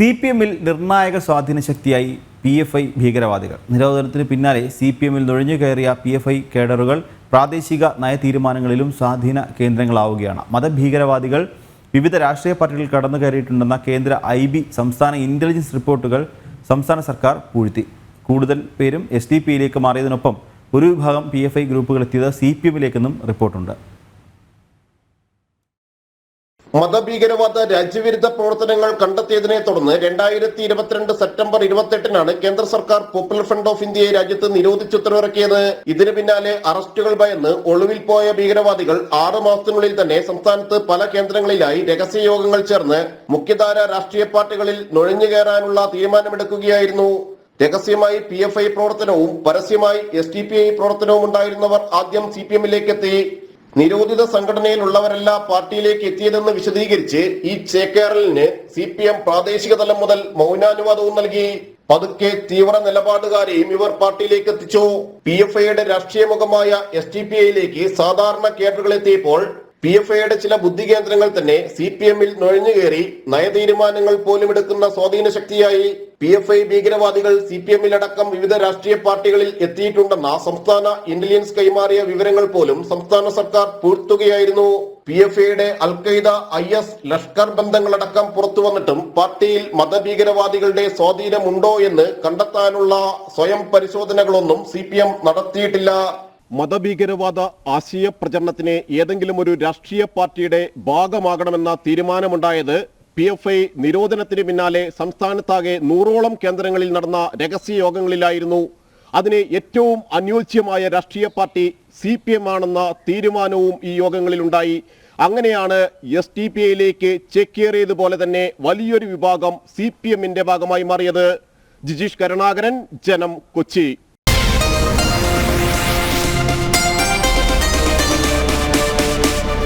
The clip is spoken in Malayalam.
സി പി എമ്മിൽ നിർണായക സ്വാധീന ശക്തിയായി പി എഫ് ഐ ഭീകരവാദികൾ. നിരോധനത്തിന് പിന്നാലെ സി പി എമ്മിൽ നുഴഞ്ഞു കയറിയ പി എഫ് ഐ കേഡറുകൾ പ്രാദേശിക നയതീരുമാനങ്ങളിലും സ്വാധീന കേന്ദ്രങ്ങളാവുകയാണ്. മതഭീകരവാദികൾ വിവിധ രാഷ്ട്രീയ പാർട്ടികളിൽ കടന്നു കയറിയിട്ടുണ്ടെന്ന കേന്ദ്ര ഐ ബി സംസ്ഥാന ഇന്റലിജൻസ് റിപ്പോർട്ടുകൾ സംസ്ഥാന സർക്കാർ പൂഴ്ത്തി. കൂടുതൽ പേരും എസ് ഡി പിയിലേക്ക് മാറിയതിനൊപ്പം ഒരു വിഭാഗം പി എഫ് ഐ ഗ്രൂപ്പുകൾ എത്തിയത് സി പി എമ്മിലേക്കെന്നും റിപ്പോർട്ടുണ്ട്. മതഭീകരവാദ രാജ്യവിരുദ്ധ പ്രവർത്തനങ്ങൾ കണ്ടെത്തിയതിനെ തുടർന്ന് രണ്ടായിരത്തി ഇരുപത്തിരണ്ട് സെപ്റ്റംബർ ഇരുപത്തെട്ടിനാണ് കേന്ദ്ര സർക്കാർ പോപ്പുലർ ഫ്രണ്ട് ഓഫ് ഇന്ത്യയെ രാജ്യത്ത് നിരോധിച്ച് ഉത്തരവിറക്കിയത്. ഇതിനു പിന്നാലെ അറസ്റ്റുകൾ ഭയന്ന് ഒളിവിൽ പോയ ഭീകരവാദികൾ ആറു മാസത്തിനുള്ളിൽ തന്നെ സംസ്ഥാനത്ത് പല കേന്ദ്രങ്ങളിലായി രഹസ്യ യോഗങ്ങൾ ചേർന്ന് മുഖ്യധാര രാഷ്ട്രീയ പാർട്ടികളിൽ നുഴഞ്ഞു കയറാനുള്ള തീരുമാനമെടുക്കുകയായിരുന്നു. രഹസ്യമായി പി എഫ് ഐ പ്രവർത്തനവും പരസ്യമായി എസ് ടി പി ഐ പ്രവർത്തനവും ഉണ്ടായിരുന്നവർ ആദ്യം സി പി എമ്മിലേക്ക് എത്തി. നിരോധിത സംഘടനയിലുള്ളവരല്ല പാർട്ടിയിലേക്ക് എത്തിയതെന്ന് വിശദീകരിച്ച് ഈ ചേക്കേറലിന് സി പി എം പ്രാദേശിക തലം മുതൽ മൗനാനുവാദവും നൽകി. പതുക്കെ തീവ്ര നിലപാടുകാരെയും ഇവർ പാർട്ടിയിലേക്ക് എത്തിച്ചു. പി എഫ് ഐയുടെ രാഷ്ട്രീയ മുഖമായ എസ് ടി പി ഐയിലേക്ക് സാധാരണ കേഡറുകൾ എത്തിയപ്പോൾ പി എഫ് ഐയുടെ ചില ബുദ്ധി കേന്ദ്രങ്ങൾ തന്നെ സി പി എമ്മിൽ നുഴഞ്ഞുകയറി നയതീരുമാനങ്ങൾ പോലും എടുക്കുന്ന സ്വാധീന ശക്തിയായി പി എഫ് ഐ ഭീകരവാദികൾ സി പി എമ്മിലടക്കം വിവിധ രാഷ്ട്രീയ പാർട്ടികളിൽ എത്തിയിട്ടുണ്ടെന്ന സംസ്ഥാന ഇന്റലിജൻസ് കൈമാറിയ വിവരങ്ങൾ പോലും സംസ്ഥാന സർക്കാർ പൂഴ്ത്തുകയായിരുന്നു. പി എഫ് ഐയുടെ Al Qaeda I S Lashkar ബന്ധങ്ങളടക്കം പുറത്തു വന്നിട്ടും പാർട്ടിയിൽ മതഭീകരവാദികളുടെ സ്വാധീനമുണ്ടോ എന്ന് കണ്ടെത്താനുള്ള സ്വയം പരിശോധനകളൊന്നും സി നടത്തിയിട്ടില്ല. മതഭീകരവാദ ആശയ പ്രചരണത്തിന് ഏതെങ്കിലും ഒരു രാഷ്ട്രീയ പാർട്ടിയുടെ ഭാഗമാകണമെന്ന തീരുമാനമുണ്ടായത് പി എഫ് ഐ നിരോധനത്തിന് പിന്നാലെ സംസ്ഥാനത്താകെ നൂറോളം കേന്ദ്രങ്ങളിൽ നടന്ന രഹസ്യ യോഗങ്ങളിലായിരുന്നു. അതിന് ഏറ്റവും അനുയോജ്യമായ രാഷ്ട്രീയ പാർട്ടി സി പി എം ആണെന്ന തീരുമാനവും ഈ യോഗങ്ങളിലുണ്ടായി. അങ്ങനെയാണ് എസ് ടി പി ഐയിലേക്ക് ചെക്കേറിയതുപോലെ തന്നെ വലിയൊരു വിഭാഗം സി പി എമ്മിന്റെ ഭാഗമായി മാറിയത്. ജിജീഷ് കരുണാകരൻ ജനം കൊച്ചി.